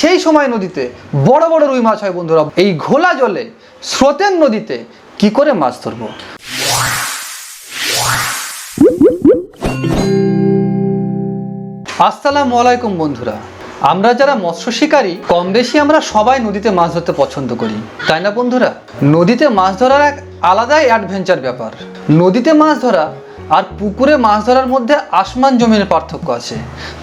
সেই সময় নদীতে বড় বড় রুই মাছ হয় বন্ধুরা। এই ঘোলা জলে স্রোতের নদীতে কি করে মাছ ধরবো? আসসালামু আলাইকুম বন্ধুরা। আমরা যারা মৎস্য শিকারী, কম বেশি আমরা সবাই নদীতে মাছ ধরতে পছন্দ করি। তাই না বন্ধুরা? নদীতে মাছ ধরার এক আলাদাই অ্যাডভেঞ্চার ব্যাপার। নদীতে মাছ ধরা আর পুকুরে মাছ ধরার মধ্যে আসমান জমিনের পার্থক্য আছে।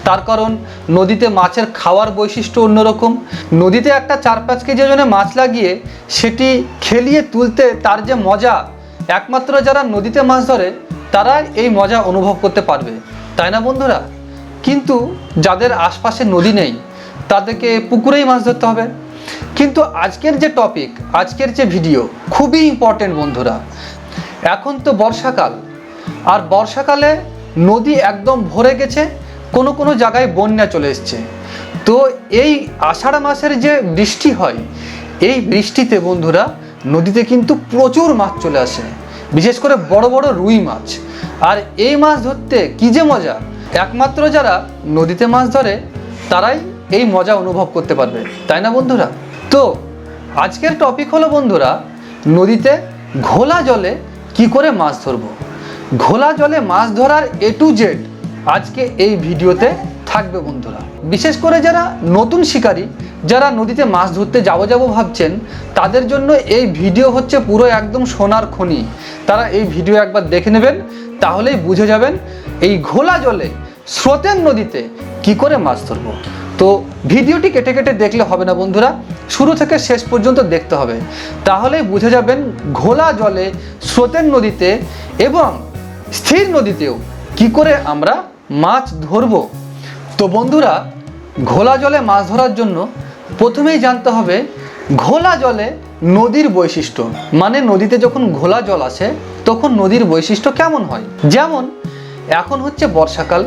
তার কারণ, নদীতে মাছের খাওয়ার বৈশিষ্ট্য অন্যরকম। নদীতে একটা চার পাঁচ কেজি ওজনে মাছ লাগিয়ে সেটি খেলিয়ে তুলতে তার যে মজা, একমাত্র যারা নদীতে মাছ ধরে তারা এই মজা অনুভব করতে পারবে। তাই না বন্ধুরা? কিন্তু যাদের আশপাশে নদী নেই, তাদেরকে পুকুরেই মাছ ধরতে হবে। কিন্তু আজকের যে টপিক আজকের যে ভিডিও খুবই ইম্পর্টেন্ট বন্ধুরা। এখন তো বর্ষাকাল আর বর্ষাকালে নদী একদম ভরে গেছে, কোনো কোনো জায়গায় বন্যা চলে এসছে। তো এই আষাঢ় মাসের যে বৃষ্টি হয়, এই বৃষ্টিতে বন্ধুরা নদীতে কিন্তু প্রচুর মাছ চলে আসে, বিশেষ করে বড় বড় রুই মাছ। আর এই মাছ ধরতে কী যে মজা, একমাত্র যারা নদীতে মাছ ধরে, তারাই এই মজা অনুভব করতে পারবে, তাই না বন্ধুরা? তো আজকের টপিক হলো বন্ধুরা, নদীতে ঘোলা জলে কি করে মাছ ধরবো? ঘোলা জলে মাছ ধরার এ টু জেড আজকে এই ভিডিওতে থাকবে বন্ধুরা। বিশেষ করে যারা নতুন শিকারী, যারা নদীতে মাছ ধরতে যাব যাব ভাবছেন, তাদের জন্য এই ভিডিও হচ্ছে পুরো একদম সোনার খনি। তারা এই ভিডিও একবার দেখে নেবেন, তাহলেই বুঝে যাবেন এই ঘোলা জলে স্রোতের নদীতে কি করে মাছ ধরবো। তো ভিডিওটি কেটে কেটে দেখলে হবে না বন্ধুরা, শুরু থেকে শেষ পর্যন্ত দেখতে হবে। তাহলেই বুঝে যাবেন ঘোলা জলে স্রোতের নদীতে এবং স্থির নদীতেও কি করে আমরা মাছ ধরবো? তো বন্ধুরা, ঘোলা জলে মাছ ধরার জন্য প্রথমেই জানতে হবে, ঘোলা জলে নদীর বৈশিষ্ট্য। মানে নদীতে যখন ঘোলা জল আসে, তখন নদীর বৈশিষ্ট্য কেমন হয়? যেমন, এখন হচ্ছে বর্ষাকাল।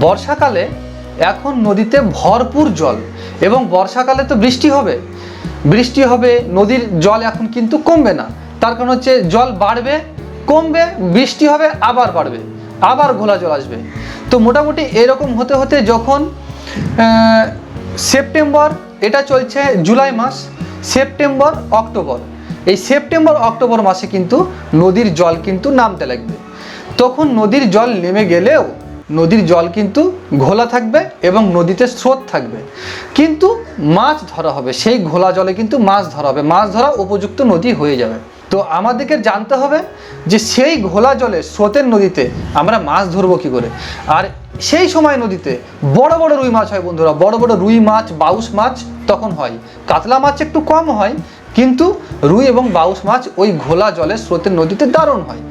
বর্ষাকালে এখন নদীতে ভরপুর জল এবং বর্ষাকালে তো বৃষ্টি হবে। বৃষ্টি হবে, নদীর জল এখন কিন্তু কমবে না। তার কারণ হচ্ছে জল বাড়বে কমবে, বৃষ্টি হবে, আবার বাড়বে, আবার ঘোলা জল আসবে। তো মোটামুটি এরকম হতে হতে যখন সেপ্টেম্বর, এটা চলছে জুলাই মাস, সেপ্টেম্বর, অক্টোবর। এই সেপ্টেম্বর, অক্টোবর মাসে কিন্তু নদীর জল কিন্তু নামতে লাগবে। তখন নদীর জল নেমে গেলেও নদীর জল কিন্তু ঘোলা থাকবে এবং নদীতে স্রোত থাকবে। কিন্তু মাছ ধরা হবে, সেই ঘোলা জলে কিন্তু মাছ ধরা হবে। মাছ ধরা উপযুক্ত নদী হয়ে যাবে। তো আমাদেরকে জানতে হবে যে সেই ঘোলা জলে স্রোতের নদীতে আমরা মাছ ধরবো কী করে? আর সেই সময় নদীতে বড় বড় রুই মাছ হয় বন্ধুরা, বড় বড় রুই মাছ, বাউস মাছ তখন হয়। কাতলা মাছ একটু কম হয়, কিন্তু রুই এবং বাউস মাছ ওই ঘোলা জলে স্রোতের নদীতে দারুণ হয়।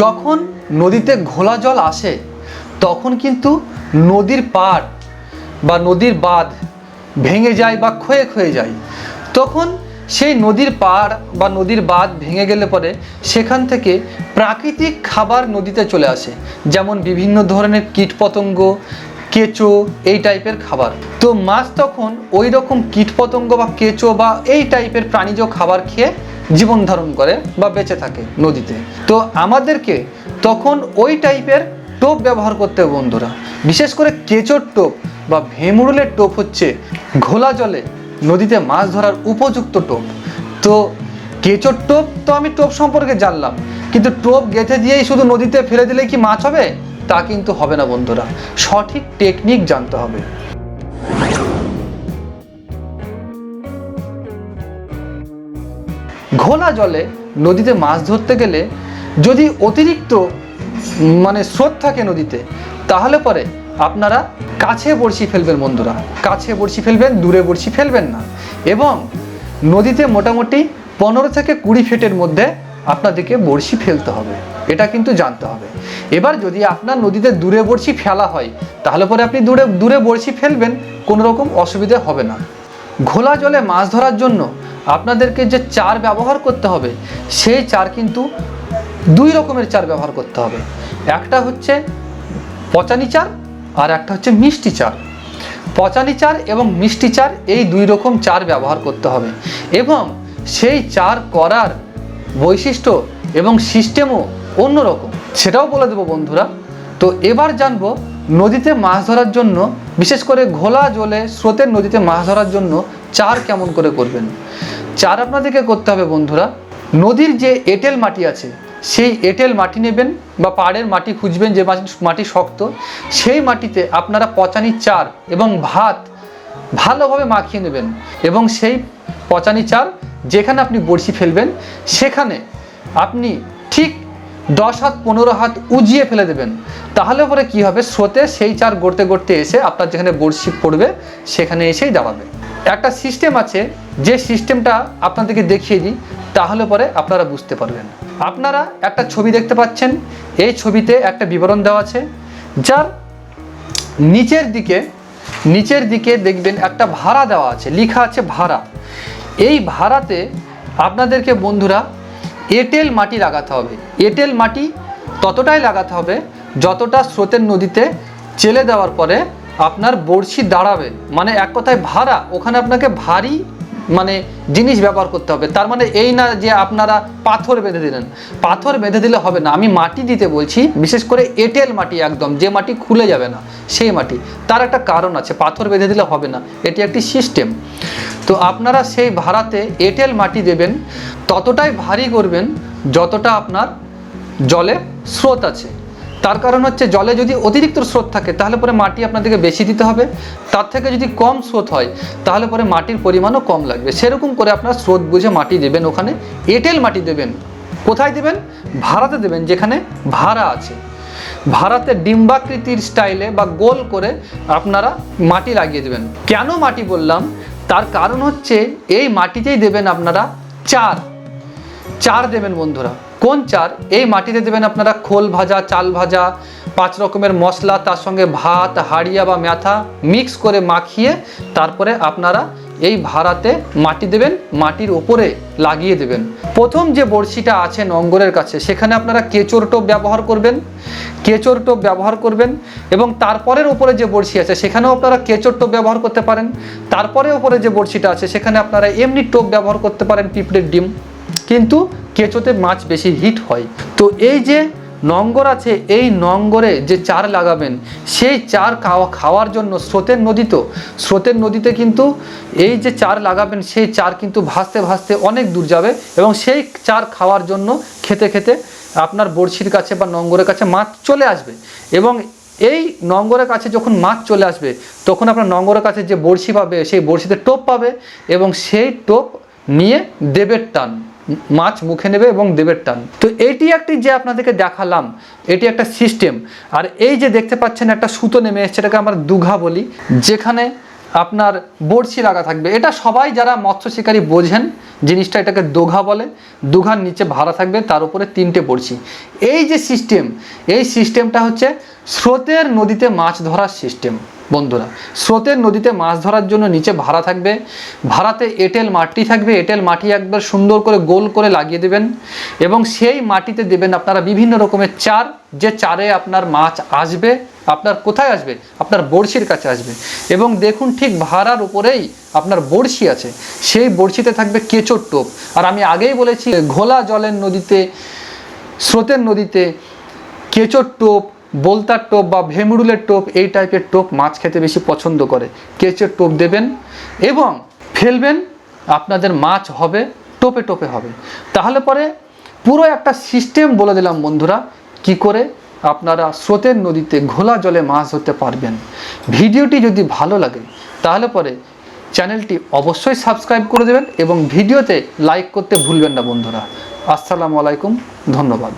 যখন নদীতে ঘোলা জল আসে, তখন কিন্তু নদীর পাড় বা নদীর বাঁধ ভেঙে যায় বা ক্ষয়ে ক্ষয়ে যায়, তখন সেই নদীর পাড় বা নদীর বাঁধ ভেঙে গেলে পরে সেখান থেকে প্রাকৃতিক খাবার নদীতে চলে আসে, যেমন বিভিন্ন ধরনের কীটপতঙ্গ, কেঁচো, এই টাইপের খাবার। তো মাছ তখন ওই রকম কীটপতঙ্গ বা কেঁচো বা এই টাইপের প্রাণীজ খাবার খেয়ে জীবন ধারণ করে বা বেঁচে থাকে নদীতে। তো আমাদেরকে তখন ওই টাইপের টোপ ব্যবহার করতে হবে বন্ধুরা। বিশেষ করে কেঁচোর টোপ বা ভেমুরুলের টোপ হচ্ছে ঘোলা জলে, নদীতে মাছ ধরার উপযুক্ত টোপ। তো কেঁচোর টোপ তো আমি টোপ সম্পর্কে জানলাম, কিন্তু টোপ গেঁথে দিয়েই শুধু নদীতে ফেলে দিলে কি মাছ হবে? তা কিন্তু হবে না বন্ধুরা, সঠিক টেকনিক জানতে হবে। ঘোলা জলে নদীতে মাছ ধরতে গেলে যদি অতিরিক্ত মানে স্রোত থাকে নদীতে, তাহলে পরে আপনারা কাছে বড়শি ফেলবেন বন্ধুরা, কাছে বড়শি ফেলবেন, দূরে বড়শি ফেলবেন না। এবং নদীতে মোটামুটি পনেরো থেকে কুড়ি ফিটের মধ্যে আপনাদেরকে বড়শি ফেলতে হবে, এটা কিন্তু জানতে হবে। এবার যদি আপনার নদীতে দূরে বড়শি ফেলা হয়, তাহলে পরে আপনি দূরে দূরে বড়শি ফেলবেন, কোনো রকম অসুবিধে হবে না। ঘোলা জলে মাছ ধরার জন্য আপনাদেরকে যে চার ব্যবহার করতে হবে, সেই চার কিন্তু দুই রকমের চার ব্যবহার করতে হবে। একটা হচ্ছে পচানি চার আর একটা হচ্ছে মিষ্টি চার। পচানি চার এবং মিষ্টি চার এই দুই রকম চার ব্যবহার করতে হবে এবং সেই চার করার বৈশিষ্ট্য এবং সিস্টেমও অন্যরকম। সেটাও বলে দেবো বন্ধুরা। তো এবার জানব নদীতে মাছ ধরার জন্য, বিশেষ করে ঘোলা জলে স্রোতের নদীতে মাছ ধরার জন্য চার কেমন করে করবেন? চার আপনাদেরকে করতে হবে বন্ধুরা। নদীর যে এঁটেল মাটি আছে সেই এঁটেল মাটি নেবেন বা পাড়ের মাটি খুঁজবেন যে মাটি- শক্ত, সেই মাটিতে আপনারা পচানি চার এবং ভাত ভালোভাবে মাখিয়ে নেবেন এবং সেই পচানি চার যেখানে আপনি বড়শি ফেলবেন, সেখানে আপনি ঠিক দশ হাত, পনেরো হাত উজিয়ে ফেলে দেবেন। তাহলে পরে কি হবে? স্রোতে সেই চার গড়তে গড়তে এসে আপনার যেখানে বড়শি পড়বে, সেখানে এসেই দাঁড়াবে। একটা সিস্টেম আছে, যে সিস্টেমটা আপনাদেরকে দেখিয়ে দিই, তাহলে পরে আপনারা বুঝতে পারবেন। আপনারা একটা ছবি দেখতে পাচ্ছেন, এই ছবিতে একটা বিবরণ দেওয়া আছে, যার নিচের দিকে নিচের দিকে দেখবেন একটা ভাড়া দেওয়া আছে, লেখা আছে ভাড়া। এই ভাড়াতে আপনাদেরকে বন্ধুরা এঁটেল মাটি লাগাতে হবে। এঁটেল মাটি ততটাই লাগাতে হবে, যতটা স্রোতের নদীতে চেলে দেওয়ার পরে আপনার বড়শি দাঁড়াবে। মানে এক কথায় ভাড়া, ওখানে আপনাকে ভারী মানে জিনিস ব্যবহার করতে হবে। তার মানে এই না যে আপনারা পাথর বেঁধে দিলেন। পাথর বেঁধে দিলে হবে না। আমি মাটি দিতে বলছি, বিশেষ করে এঁটেল মাটি একদম। যে মাটি খুলে যাবে না, সেই মাটি। তার একটা কারণ আছে, পাথর বেঁধে দিলে হবে না। এটি একটি সিস্টেম। তো আপনারা সেই ভাড়াতে এঁটেল মাটি দেবেন, ততটাই ভারী করবেন, যতটা আপনার জলে স্রোত আছে। তার কারণ হচ্ছে জলে যদি অতিরিক্ত স্রোত থাকে, তাহলে পরে মাটি আপনাদেরকে বেশি দিতে হবে। তার থেকে যদি কম স্রোত হয়, তাহলে পরে মাটির পরিমাণও কম লাগবে। সেরকম করে আপনার স্রোত বুঝে মাটি দেবেন ওখানে। এঁটেল মাটি দেবেন। কোথায় দেবেন? ভাড়াতে দেবেন, যেখানে ভাড়া আছে। ভাড়াতে ডিম্বাকৃতির স্টাইলে বা গোল করে আপনারা মাটি লাগিয়ে দেবেন। কেন মাটি বললাম? তার কারণ হচ্ছে এই মাটিতেই দেবেন আপনারা চার। চার দেবেন বন্ধুরা। কোন চার? এই মাটিতে দেবেন আপনারা খোল ভাজা, চাল ভাজা, পাঁচ রকমের মশলা, তার সঙ্গে ভাত, হাড়িয়া বা ম্যাথা মিক্স করে মাখিয়ে তারপরে আপনারা এই ভাড়াতে মাটি দেবেন, মাটির ওপরে লাগিয়ে দেবেন। প্রথম যে বড়শিটা আছে নঙ্গরের কাছে, সেখানে আপনারা কেচোর টোপ ব্যবহার করবেন, কেচোর টোপ ব্যবহার করবেন এবং তারপরের ওপরে যে বড়শি আছে, সেখানেও আপনারা কেচোর টোপ ব্যবহার করতে পারেন। তারপরে ওপরে যে বড়শিটা আছে, সেখানে আপনারা এমনি টোপ ব্যবহার করতে পারেন পিঁপড়ের ডিম। কিন্তু কেঁচোতে মাছ বেশি হিট হয়। তো এই যে নঙ্গর আছে, এই নঙ্গরে যে চার লাগাবেন, সেই চার খাওয়া খাওয়ার জন্য স্রোতের নদী তো স্রোতের নদীতে কিন্তু এই যে চার লাগাবেন, সেই চার কিন্তু ভাসতে ভাসতে অনেক দূর যাবে এবং সেই চার খাওয়ার জন্য খেতে খেতে আপনার বড়শির কাছে বা নঙ্গরের কাছে মাছ চলে আসবে। এবং এই নঙ্গরের কাছে যখন মাছ চলে আসবে, তখন আপনার নঙ্গরের কাছে যে বড়শি পাবে, সেই বড়শিতে টোপ পাবে এবং সেই টোপ নিয়ে দেবের টান। মাছ মুখে নেবে এবং দেবের টান। তো এটি একটি যে আপনাদেরকে দেখালাম, এটি একটা সিস্টেম আর এই যে দেখতে পাচ্ছেন একটা সুতো নেমে এসছে, এটাকে আমরা দুঘা বলি, যেখানে আপনার বড়শি লাগা থাকবে। এটা সবাই যারা মৎস্য শিকারী বোঝেন, জিনিসটা এটাকে দোঘা বলে। দুঘার নিচে ভাড়া থাকবে, তার উপরে তিনটে বড়শি। এই যে সিস্টেম এই সিস্টেমটা হচ্ছে স্রোতের নদীতে মাছ ধরার সিস্টেম বন্ধুরা, স্রোতের নদীতে মাছ ধরার জন্য নিচে ভাড়া থাকবে, ভাড়াতে এঁটেল মাটি থাকবে, এঁটেল মাটি একবার সুন্দর করে গোল করে লাগিয়ে দেবেন এবং সেই মাটিতে দেবেন আপনারা বিভিন্ন রকমের চার, যে চারে আপনার মাছ আসবে, আপনার কোথায় আসবে? আপনার বড়শির কাছে আসবে এবং দেখুন ঠিক ভাড়ার উপরেই আপনার বড়শি আছে, সেই বড়শিতে থাকবে কেঁচোর টোপ। আর আমি আগেই বলেছি, ঘোলা জলের নদীতে, স্রোতের নদীতে কেঁচোর টোপ বোলতার টোপ বা ভেমরুলের টোপ, এই টাইপের টোপ মাছ খেতে বেশি পছন্দ করে। কেঁচোর টোপ দেবেন এবং ফেলবেন, আপনাদের মাছ হবে, টোপে টোপে হবে। তাহলে পরে পুরো একটা সিস্টেম বলে দিলাম বন্ধুরা, কি করে? আপনারা স্রোতের নদীতে ঘোলা জলে মাছ ধরতে পারবেন। ভিডিওটি যদি ভালো লাগে, তাহলে পরে চ্যানেলটি অবশ্যই সাবস্ক্রাইব করে দেবেন এবং ভিডিওতে লাইক করতে ভুলবেন না বন্ধুরা। আসসালামু আলাইকুম, ধন্যবাদ।